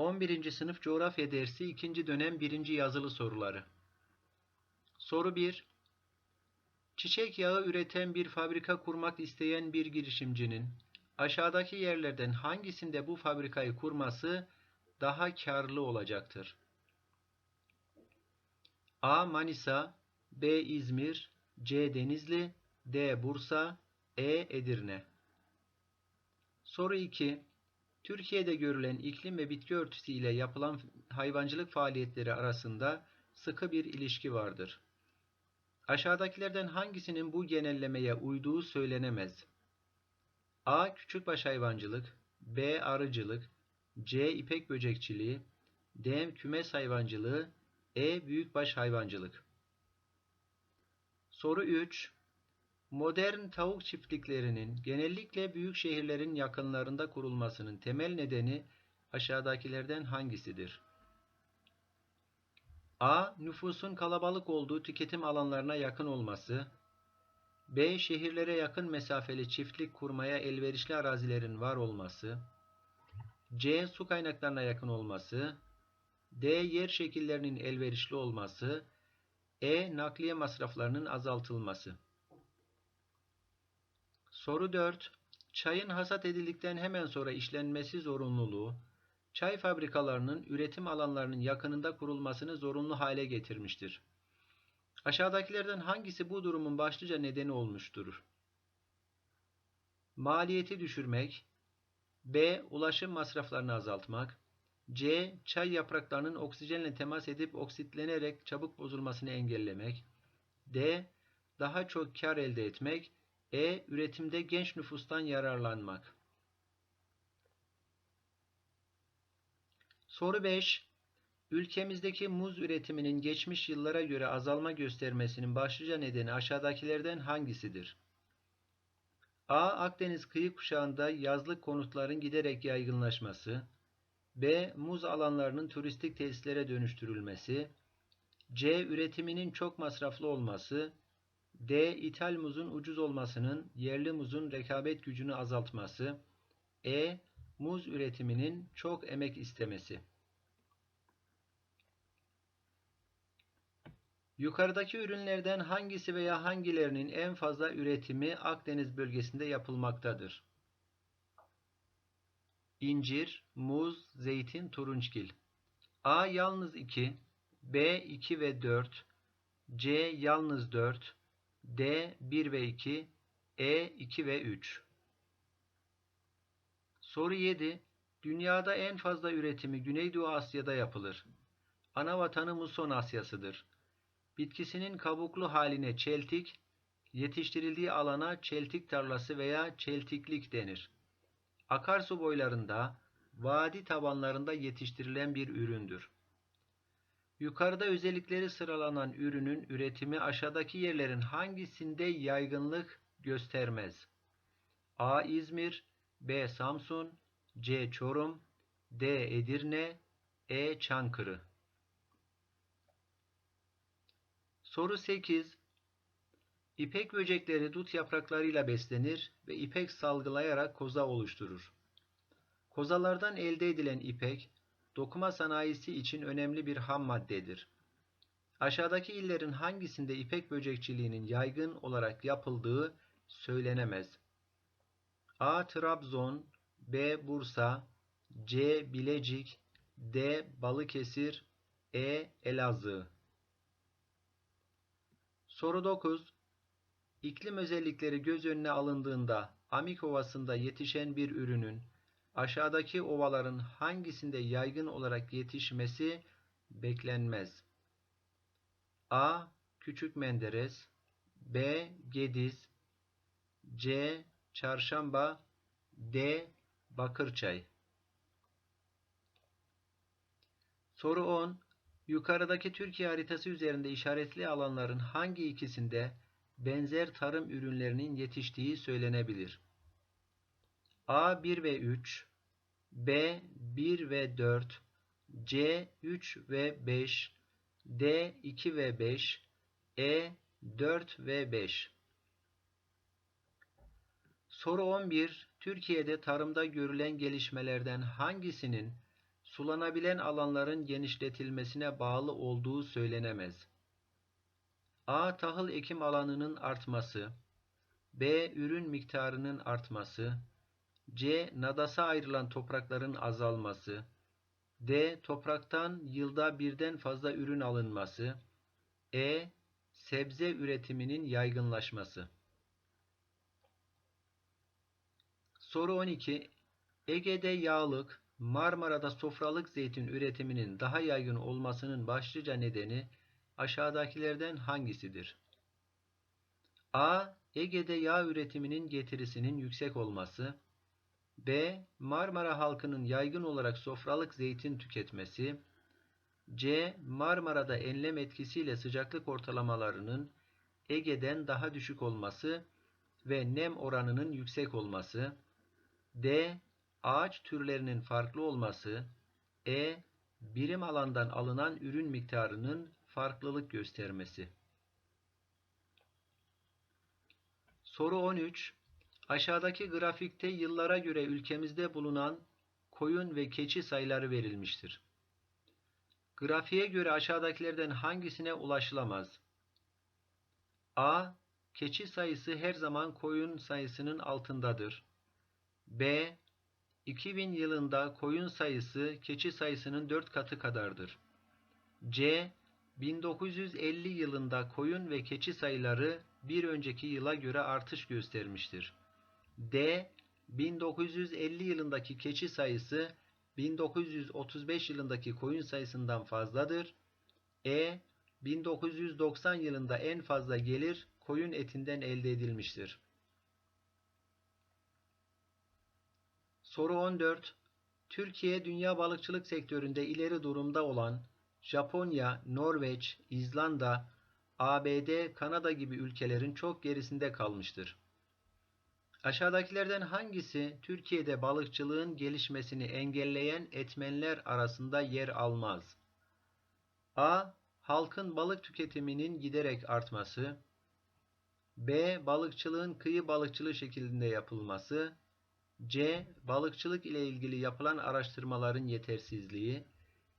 11. Sınıf Coğrafya Dersi 2. Dönem 1. Yazılı Soruları Soru 1 Çiçek yağı üreten bir fabrika kurmak isteyen bir girişimcinin aşağıdaki yerlerden hangisinde bu fabrikayı kurması daha karlı olacaktır? A. Manisa B. İzmir C. Denizli D. Bursa E. Edirne Soru 2 Türkiye'de görülen iklim ve bitki örtüsü ile yapılan hayvancılık faaliyetleri arasında sıkı bir ilişki vardır. Aşağıdakilerden hangisinin bu genellemeye uyduğu söylenemez. A. Küçükbaş hayvancılık B. Arıcılık C. İpek böcekçiliği D. Kümes hayvancılığı E. Büyükbaş hayvancılık Soru 3 Modern tavuk çiftliklerinin genellikle büyük şehirlerin yakınlarında kurulmasının temel nedeni aşağıdakilerden hangisidir? A. Nüfusun kalabalık olduğu tüketim alanlarına yakın olması. B. Şehirlere yakın mesafeli çiftlik kurmaya elverişli arazilerin var olması. C. Su kaynaklarına yakın olması. D. Yer şekillerinin elverişli olması. E. Nakliye masraflarının azaltılması. Soru 4. Çayın hasat edildikten hemen sonra işlenmesi zorunluluğu, çay fabrikalarının üretim alanlarının yakınında kurulmasını zorunlu hale getirmiştir. Aşağıdakilerden hangisi bu durumun başlıca nedeni olmuştur? Maliyeti düşürmek, B. Ulaşım masraflarını azaltmak, C. Çay yapraklarının oksijenle temas edip oksitlenerek çabuk bozulmasını engellemek, D. Daha çok kar elde etmek, e. Üretimde genç nüfustan yararlanmak. Soru 5. Ülkemizdeki muz üretiminin geçmiş yıllara göre azalma göstermesinin başlıca nedeni aşağıdakilerden hangisidir? A. Akdeniz kıyı kuşağında yazlık konutların giderek yaygınlaşması. B. Muz alanlarının turistik tesislere dönüştürülmesi. C. Üretiminin çok masraflı olması. D. İthal muzun ucuz olmasının yerli muzun rekabet gücünü azaltması. E. Muz üretiminin çok emek istemesi. Yukarıdaki ürünlerden hangisi veya hangilerinin en fazla üretimi Akdeniz bölgesinde yapılmaktadır? İncir, muz, zeytin, turunçgil. A yalnız 2, B 2 ve 4, C yalnız 4, D 1 ve 2, E 2 ve 3. Soru 7. Dünyada en fazla üretimi Güneydoğu Asya'da yapılır. Ana vatanı Muson Asya'sıdır. Bitkisinin kabuklu haline çeltik, yetiştirildiği alana çeltik tarlası veya çeltiklik denir. Akarsu boylarında, vadi tabanlarında yetiştirilen bir üründür. Yukarıda özellikleri sıralanan ürünün üretimi aşağıdaki yerlerin hangisinde yaygınlık göstermez? A. İzmir B. Samsun C. Çorum D. Edirne E. Çankırı Soru 8 İpek böcekleri dut yapraklarıyla beslenir ve ipek salgılayarak koza oluşturur. Kozalardan elde edilen ipek, dokuma sanayisi için önemli bir ham maddedir. Aşağıdaki illerin hangisinde ipek böcekçiliğinin yaygın olarak yapıldığı söylenemez. A. Trabzon B. Bursa C. Bilecik D. Balıkesir E. Elazığ Soru 9 İklim özellikleri göz önüne alındığında Amik Ovası'nda yetişen bir ürünün aşağıdaki ovaların hangisinde yaygın olarak yetişmesi beklenmez? A. Küçük Menderes B. Gediz C. Çarşamba D. Bakırçay Soru 10. Yukarıdaki Türkiye haritası üzerinde işaretli alanların hangi ikisinde benzer tarım ürünlerinin yetiştiği söylenebilir? A 1 ve 3, B 1 ve 4, C 3 ve 5, D 2 ve 5, E 4 ve 5. Soru 11. Türkiye'de tarımda görülen gelişmelerden hangisinin sulanabilen alanların genişletilmesine bağlı olduğu söylenemez. A. Tahıl ekim alanının artması B. Ürün miktarının artması C. Nadasa ayrılan toprakların azalması D. Topraktan yılda birden fazla ürün alınması E. Sebze üretiminin yaygınlaşması Soru 12. Ege'de yağlık, Marmara'da sofralık zeytin üretiminin daha yaygın olmasının başlıca nedeni aşağıdakilerden hangisidir? A. Ege'de yağ üretiminin getirisinin yüksek olması. B. Marmara halkının yaygın olarak sofralık zeytin tüketmesi. C. Marmara'da enlem etkisiyle sıcaklık ortalamalarının Ege'den daha düşük olması ve nem oranının yüksek olması. D. Ağaç türlerinin farklı olması. E. Birim alandan alınan ürün miktarının farklılık göstermesi. Soru 13. Aşağıdaki grafikte yıllara göre ülkemizde bulunan koyun ve keçi sayıları verilmiştir. Grafiğe göre aşağıdakilerden hangisine ulaşılamaz? A. Keçi sayısı her zaman koyun sayısının altındadır. B. 2000 yılında koyun sayısı keçi sayısının 4 katı kadardır. C. 1950 yılında koyun ve keçi sayıları bir önceki yıla göre artış göstermiştir. D. 1950 yılındaki keçi sayısı 1935 yılındaki koyun sayısından fazladır. E. 1990 yılında en fazla gelir koyun etinden elde edilmiştir. Soru 14. Türkiye dünya balıkçılık sektöründe ileri durumda olan Japonya, Norveç, İzlanda, ABD, Kanada gibi ülkelerin çok gerisinde kalmıştır. Aşağıdakilerden hangisi Türkiye'de balıkçılığın gelişmesini engelleyen etmenler arasında yer almaz? A. Halkın balık tüketiminin giderek artması. B. Balıkçılığın kıyı balıkçılığı şeklinde yapılması. C. Balıkçılık ile ilgili yapılan araştırmaların yetersizliği.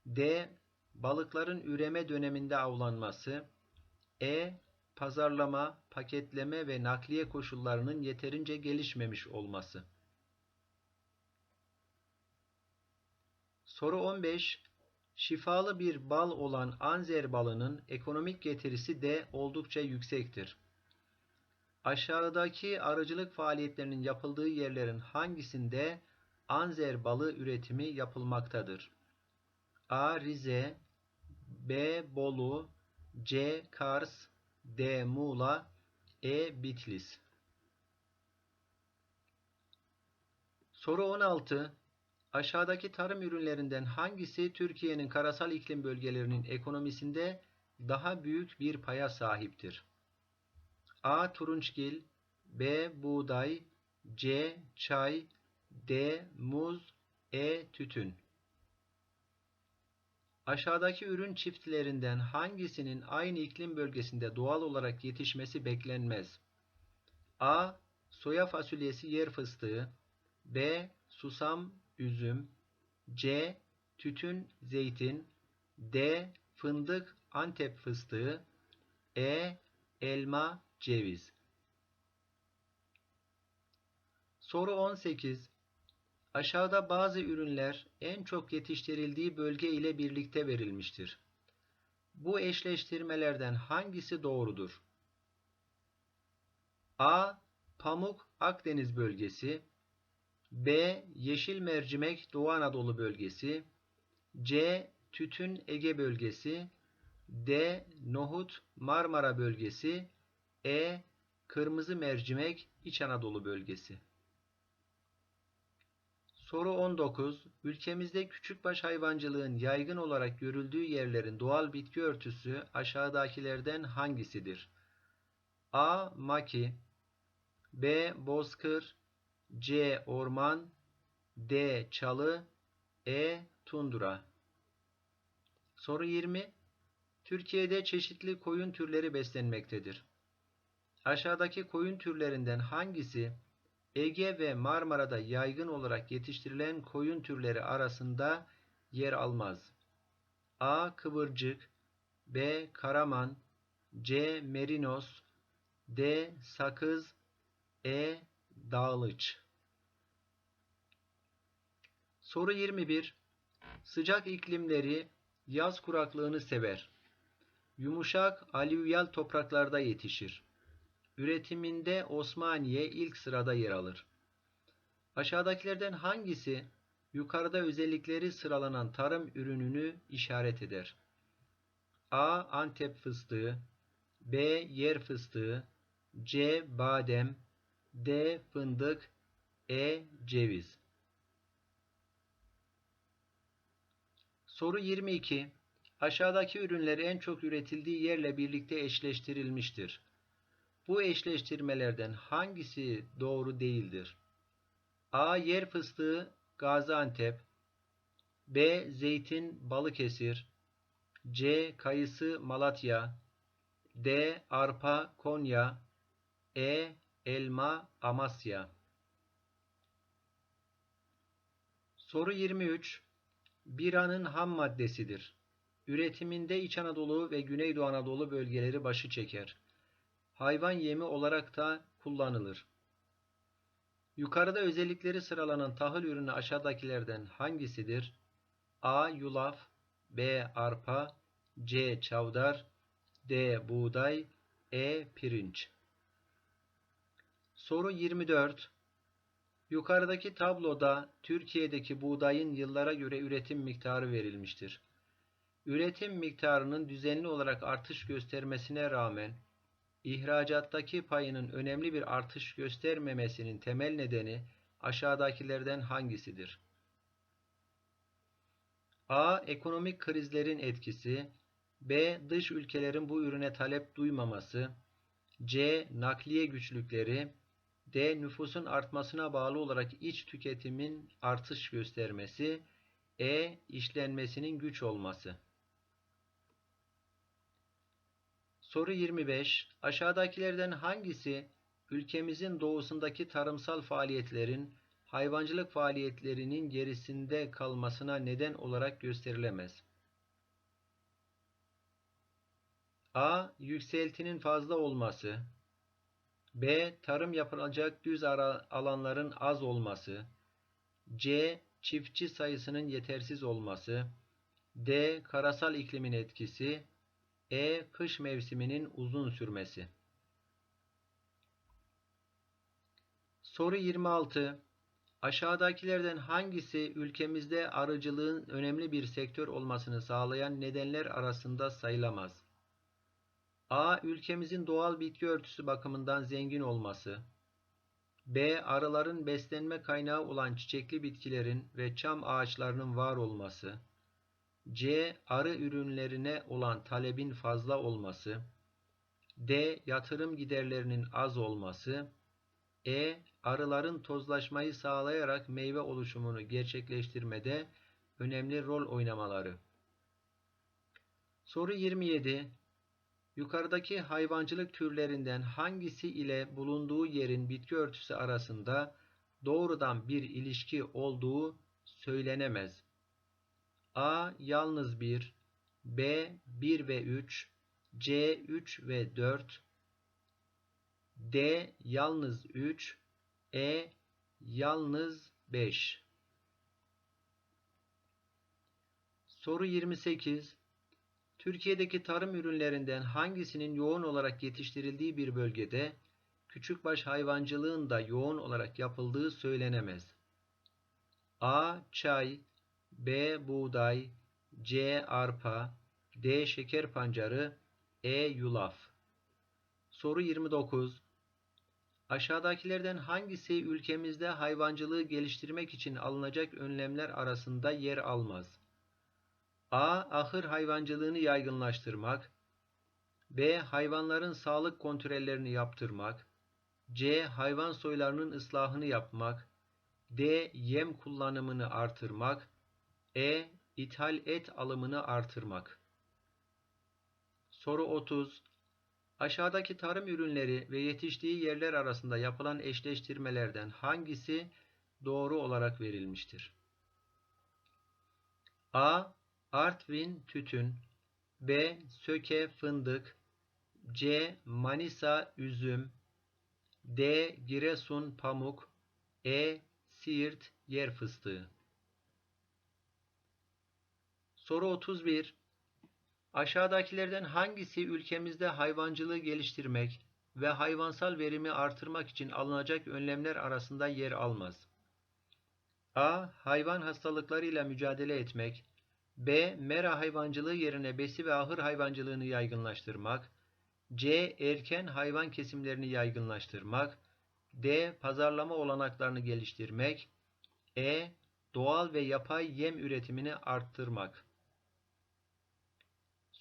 D. Balıkların üreme döneminde avlanması. E. Pazarlama, paketleme ve nakliye koşullarının yeterince gelişmemiş olması. Soru 15. Şifalı bir bal olan anzer balının ekonomik getirisi de oldukça yüksektir. Aşağıdaki arıcılık faaliyetlerinin yapıldığı yerlerin hangisinde anzer balı üretimi yapılmaktadır? A. Rize B. Bolu C. Kars D. Muğla E. Bitlis Soru 16. Aşağıdaki tarım ürünlerinden hangisi Türkiye'nin karasal iklim bölgelerinin ekonomisinde daha büyük bir paya sahiptir? A. Turunçgil B. Buğday C. Çay D. Muz E. Tütün Aşağıdaki ürün çiftlerinden hangisinin aynı iklim bölgesinde doğal olarak yetişmesi beklenmez? A. Soya fasulyesi yer fıstığı B. Susam üzüm C. Tütün zeytin D. Fındık Antep fıstığı E. Elma ceviz Soru 18 Aşağıda bazı ürünler en çok yetiştirildiği bölge ile birlikte verilmiştir. Bu eşleştirmelerden hangisi doğrudur? A. Pamuk Akdeniz bölgesi B. Yeşil mercimek Doğu Anadolu bölgesi C. Tütün Ege bölgesi D. Nohut Marmara bölgesi E. Kırmızı mercimek İç Anadolu bölgesi Soru 19. Ülkemizde küçükbaş hayvancılığın yaygın olarak görüldüğü yerlerin doğal bitki örtüsü aşağıdakilerden hangisidir? A. Maki B. Bozkır C. Orman D. Çalı E. Tundra Soru 20. Türkiye'de çeşitli koyun türleri beslenmektedir. Aşağıdaki koyun türlerinden hangisi Ege ve Marmara'da yaygın olarak yetiştirilen koyun türleri arasında yer almaz. A. Kıvırcık B. Karaman C. Merinos D. Sakız E. Dağlıç Soru 21 Sıcak iklimleri yaz kuraklığını sever. Yumuşak alüvyal topraklarda yetişir. Üretiminde Osmaniye ilk sırada yer alır. Aşağıdakilerden hangisi yukarıda özellikleri sıralanan tarım ürününü işaret eder? A. Antep fıstığı B. Yer fıstığı C. Badem D. Fındık E. Ceviz Soru 22. Aşağıdaki ürünler en çok üretildiği yerle birlikte eşleştirilmiştir. Bu eşleştirmelerden hangisi doğru değildir? A. Yer fıstığı Gaziantep B. Zeytin Balıkesir C. Kayısı Malatya D. Arpa Konya E. Elma Amasya Soru 23 Biranın ham maddesidir. Üretiminde İç Anadolu ve Güneydoğu Anadolu bölgeleri başı çeker. Hayvan yemi olarak da kullanılır. Yukarıda özellikleri sıralanan tahıl ürünü aşağıdakilerden hangisidir? A. Yulaf B. Arpa C. Çavdar D. Buğday E. Pirinç Soru 24 Yukarıdaki tabloda Türkiye'deki buğdayın yıllara göre üretim miktarı verilmiştir. Üretim miktarının düzenli olarak artış göstermesine rağmen ihracattaki payının önemli bir artış göstermemesinin temel nedeni aşağıdakilerden hangisidir? A. Ekonomik krizlerin etkisi B. Dış ülkelerin bu ürüne talep duymaması C. Nakliye güçlükleri D. Nüfusun artmasına bağlı olarak iç tüketimin artış göstermesi E. işlenmesinin güç olması Soru 25. Aşağıdakilerden hangisi ülkemizin doğusundaki tarımsal faaliyetlerin hayvancılık faaliyetlerinin gerisinde kalmasına neden olarak gösterilemez? A. Yükseltinin fazla olması B. Tarım yapılacak düz alanların az olması C. Çiftçi sayısının yetersiz olması D. Karasal iklimin etkisi E. Kış mevsiminin uzun sürmesi Soru 26 Aşağıdakilerden hangisi ülkemizde arıcılığın önemli bir sektör olmasını sağlayan nedenler arasında sayılamaz? A. Ülkemizin doğal bitki örtüsü bakımından zengin olması. B. Arıların beslenme kaynağı olan çiçekli bitkilerin ve çam ağaçlarının var olması. C. Arı ürünlerine olan talebin fazla olması. D. Yatırım giderlerinin az olması. E. Arıların tozlaşmayı sağlayarak meyve oluşumunu gerçekleştirmede önemli rol oynamaları. Soru 27. Yukarıdaki hayvancılık türlerinden hangisi ile bulunduğu yerin bitki örtüsü arasında doğrudan bir ilişki olduğu söylenemez. A. Yalnız 1 B. 1 ve 3 C. 3 ve 4 D. Yalnız 3 E. Yalnız 5 Soru 28 Türkiye'deki tarım ürünlerinden hangisinin yoğun olarak yetiştirildiği bir bölgede küçükbaş hayvancılığın da yoğun olarak yapıldığı söylenemez. A. Çay B. Buğday C. Arpa D. Şeker pancarı E. Yulaf Soru 29 Aşağıdakilerden hangisi ülkemizde hayvancılığı geliştirmek için alınacak önlemler arasında yer almaz? A. Ahır hayvancılığını yaygınlaştırmak. B. Hayvanların sağlık kontrollerini yaptırmak. C. Hayvan soylarının ıslahını yapmak. D. Yem kullanımını artırmak. E. İthal et alımını artırmak. Soru 30. Aşağıdaki tarım ürünleri ve yetiştiği yerler arasında yapılan eşleştirmelerden hangisi doğru olarak verilmiştir? A. Artvin tütün B. Söke fındık C. Manisa üzüm D. Giresun pamuk E. Siirt yer fıstığı Soru 31 Aşağıdakilerden hangisi ülkemizde hayvancılığı geliştirmek ve hayvansal verimi artırmak için alınacak önlemler arasında yer almaz? A. Hayvan hastalıklarıyla mücadele etmek. B. Mera hayvancılığı yerine besi ve ahır hayvancılığını yaygınlaştırmak. C. Erken hayvan kesimlerini yaygınlaştırmak. D. Pazarlama olanaklarını geliştirmek. E. Doğal ve yapay yem üretimini arttırmak.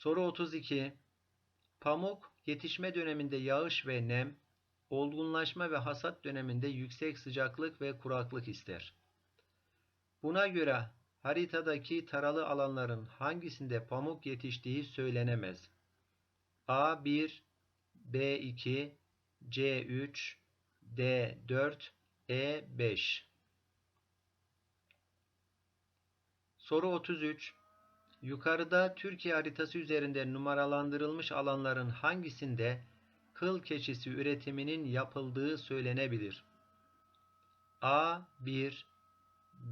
Soru 32. Pamuk yetişme döneminde yağış ve nem, olgunlaşma ve hasat döneminde yüksek sıcaklık ve kuraklık ister. Buna göre haritadaki taralı alanların hangisinde pamuk yetiştiği söylenemez. A1, B2, C3, D4, E5. Soru 33. Yukarıda Türkiye haritası üzerinde numaralandırılmış alanların hangisinde kıl keçisi üretiminin yapıldığı söylenebilir? A1,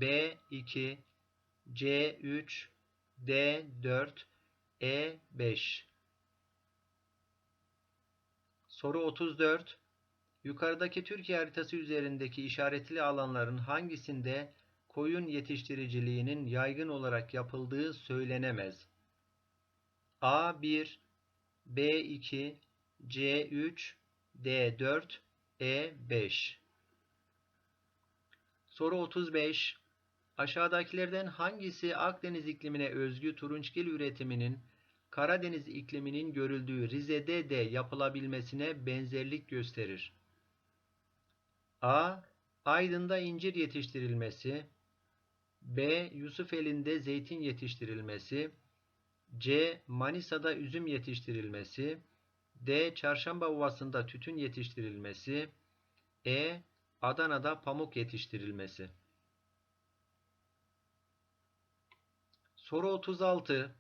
B2, C3, D4, E5 Soru 34 Yukarıdaki Türkiye haritası üzerindeki işaretli alanların hangisinde koyun yetiştiriciliğinin yaygın olarak yapıldığı söylenemez? A1, B2, C3, D4, E5 Soru 35 Aşağıdakilerden hangisi Akdeniz iklimine özgü turunçgil üretiminin Karadeniz ikliminin görüldüğü Rize'de de yapılabilmesine benzerlik gösterir? A. Aydın'da incir yetiştirilmesi B. Yusufeli'nde zeytin yetiştirilmesi C. Manisa'da üzüm yetiştirilmesi D. Çarşamba Ovası'nda tütün yetiştirilmesi E. Adana'da pamuk yetiştirilmesi Soru 36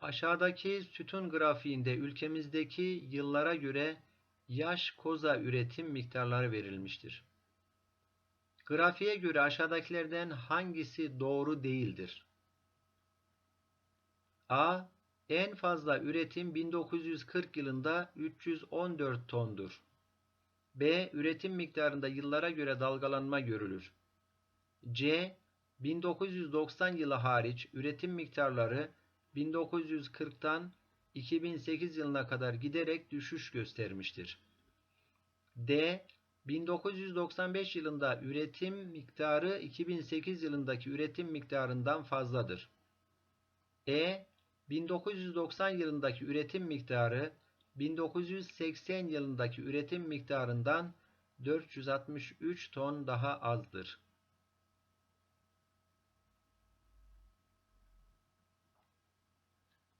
Aşağıdaki sütun grafiğinde ülkemizdeki yıllara göre yaş koza üretim miktarları verilmiştir. Grafiğe göre aşağıdakilerden hangisi doğru değildir? A. En fazla üretim 1940 yılında 314 tondur. B. Üretim miktarında yıllara göre dalgalanma görülür. C. 1990 yılı hariç üretim miktarları 1940'tan 2008 yılına kadar giderek düşüş göstermiştir. D. 1995 yılında üretim miktarı 2008 yılındaki üretim miktarından fazladır. E. 1990 yılındaki üretim miktarı 1980 yılındaki üretim miktarından 463 ton daha azdır.